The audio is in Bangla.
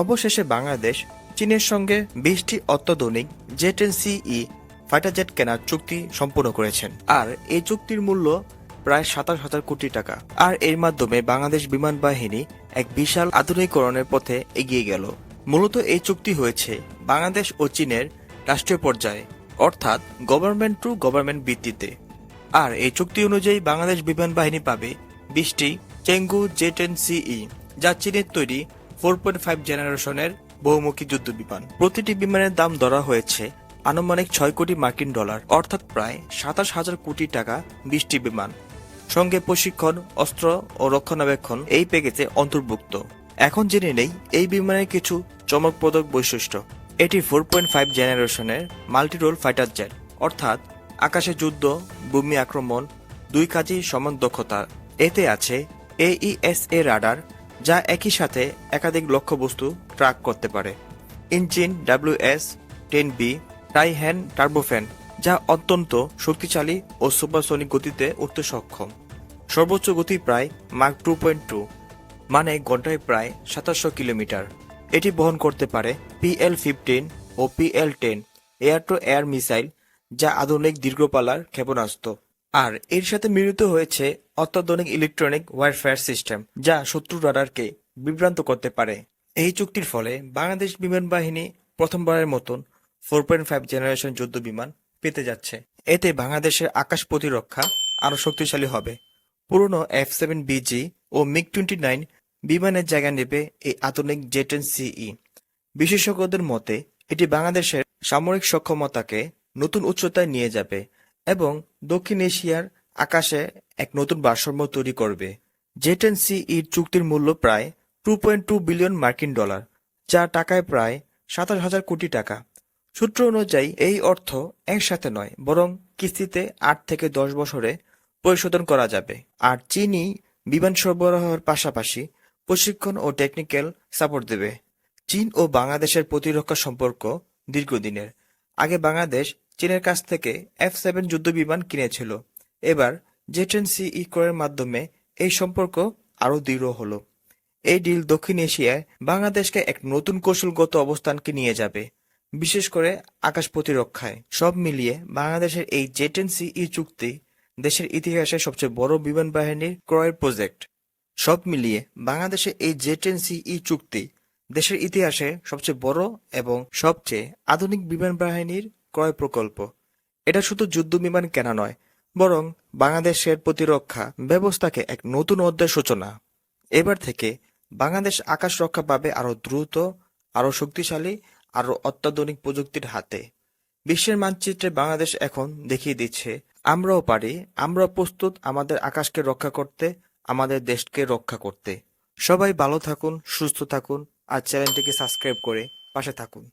অবশেষে বাংলাদেশ চীনের সঙ্গে বিশটি অত্যাধুনিক jet N CE fighter jet কেনার চুক্তি সম্পূর্ণ করেছেন। আর এই চুক্তির মূল্য প্রায় সাতাশ হাজার কোটি টাকা। আর এর মাধ্যমে বাংলাদেশ বিমান বাহিনী এক বিশাল আধুনিকরণের পথে এগিয়ে গেল। মূলত এই চুক্তি হয়েছে বাংলাদেশ ও চীনের রাষ্ট্রীয় পর্যায়ে, অর্থাৎ গভর্নমেন্ট টু গভর্নমেন্ট ভিত্তিতে। আর এই চুক্তি অনুযায়ী বাংলাদেশ বিমান বাহিনী পাবে বিশটি চেঙ্গু জেট এন সিই, যা চীনের তৈরি ফোর পয়েন্ট ফাইভ জেনারেশনের বহুমুখী যুদ্ধ বিমান প্রতিটি বিমানের দাম ধরা হয়েছে আনুমানিক ছয় কোটি মার্কিন ডলার, অর্থাৎ প্রায় সাতাশ হাজার কোটি টাকা বিশটি বিমান। সঙ্গে প্রশিক্ষণ, অস্ত্র ও রক্ষণাবেক্ষণ এই প্যাকেজে অন্তর্ভুক্ত। এখন জেনে নেই এই বিমানের কিছু চমকপ্রদক বৈশিষ্ট্য। এটি ফোর পয়েন্ট ফাইভ জেনারেশনের মাল্টিরোল ফাইটার জেট, অর্থাৎ আকাশে যুদ্ধ, ভূমি আক্রমণ, দুই কাজেই সমান দক্ষতা। এতে আছে এইএসএ রাডার যা একই সাথে একাধিক লক্ষ্যবস্তু ট্র্যাক করতে পারে। Engine WS ten B Taihang turbofan, যা অত্যন্ত শক্তিশালী ও সুপারসনিক গতিতে উঠতে সক্ষম। সর্বোচ্চ গতি প্রায় মার্ক টু পয়েন্ট টু মানে ঘন্টায় প্রায় সাতাশশো কিলোমিটার। এটি বহন করতে পারে PL fifteen O PL ten air to air missile যা আধুনিক দীর্ঘপালার ক্ষেপণাস্ত্র। আর এর সাথে মিলিত হয়েছে অত্যাধুনিক ইলেকট্রনিক ওয়ারফেয়ার সিস্টেম, যা শত্রু রাডারকে বিভ্রান্ত করতে পারে। এই চুক্তির ফলে বাংলাদেশ বিমান বাহিনী প্রথমবারের মতন ফোর পয়েন্ট ফাইভ জেনারেশন যুদ্ধ বিমান পেতে যাচ্ছে। এতে বাংলাদেশের আকাশ প্রতিরক্ষা আরও শক্তিশালী হবে। পুরনো এফ সেভেন বিজি ও মিগ টোয়েন্টি নাইন বিমানের জায়গা নেবে এই আধুনিক জেটেন সিই বিশেষজ্ঞদের মতে, এটি বাংলাদেশের সামরিক সক্ষমতাকে নতুন উচ্চতায় নিয়ে যাবে এবং দক্ষিণ এশিয়ার আকাশে এক নতুন ভারসাম্য তৈরি করবে। জেটেন সিইর চুক্তির মূল্য প্রায় টু পয়েন্ট টু বিলিয়ন মার্কিন ডলার, যা টাকায় প্রায় সাতাশ হাজার কোটি টাকা। সূত্র অনুযায়ী, এই অর্থ একসাথে নয়, বরং কিস্তিতে আট থেকে দশ বছরে পরিশোধন করা যাবে। আর চীনই বিমান সরবরাহের পাশাপাশি প্রশিক্ষণ ও টেকনিক্যাল সাপোর্ট দেবে। চীন ও বাংলাদেশের প্রতিরক্ষা সম্পর্ক দীর্ঘদিনের। আগে বাংলাদেশ চীনের কাছ থেকে এফ সেভেন যুদ্ধবিমান কিনেছিল। এবার জেটেন সিই ক্রয়ের মাধ্যমে এই সম্পর্ক আরও দৃঢ় হলো। এই ডিল দক্ষিণ এশিয়ায় বাংলাদেশকে এক নতুন কৌশলগত অবস্থানকে নিয়ে যাবে, বিশেষ করে আকাশ প্রতিরক্ষায়। সব মিলিয়ে বাংলাদেশের এই জেটেন সিই চুক্তি দেশের ইতিহাসে সবচেয়ে বড় বিমান বাহিনীর ক্রয়ের প্রজেক্ট। সব মিলিয়ে বাংলাদেশে এই জেটেন সিই চুক্তি দেশের ইতিহাসে সবচেয়ে বড় এবং সবচেয়ে আধুনিক বিমান বাহিনীর ক্রয় প্রকল্প। এটা শুধু যুদ্ধ বিমান কেনা নয়, বরং বাংলাদেশের প্রতিরক্ষা ব্যবস্থাকে এক নতুন অধ্যায় সূচনা। এবার থেকে বাংলাদেশ আকাশ রক্ষা পাবে আরও দ্রুত আরও শক্তিশালী আরও অত্যাধুনিক প্রযুক্তির হাতে। বিশ্বের মানচিত্রে বাংলাদেশ এখন দেখিয়ে দিচ্ছে, আমরাও পারি, আমরা প্রস্তুত আমাদের আকাশকে রক্ষা করতে, আমাদের দেশকে রক্ষা করতে। সবাই ভালো থাকুন, সুস্থ থাকুন, আর চ্যানেলটিকে সাবস্ক্রাইব করে পাশে থাকুন।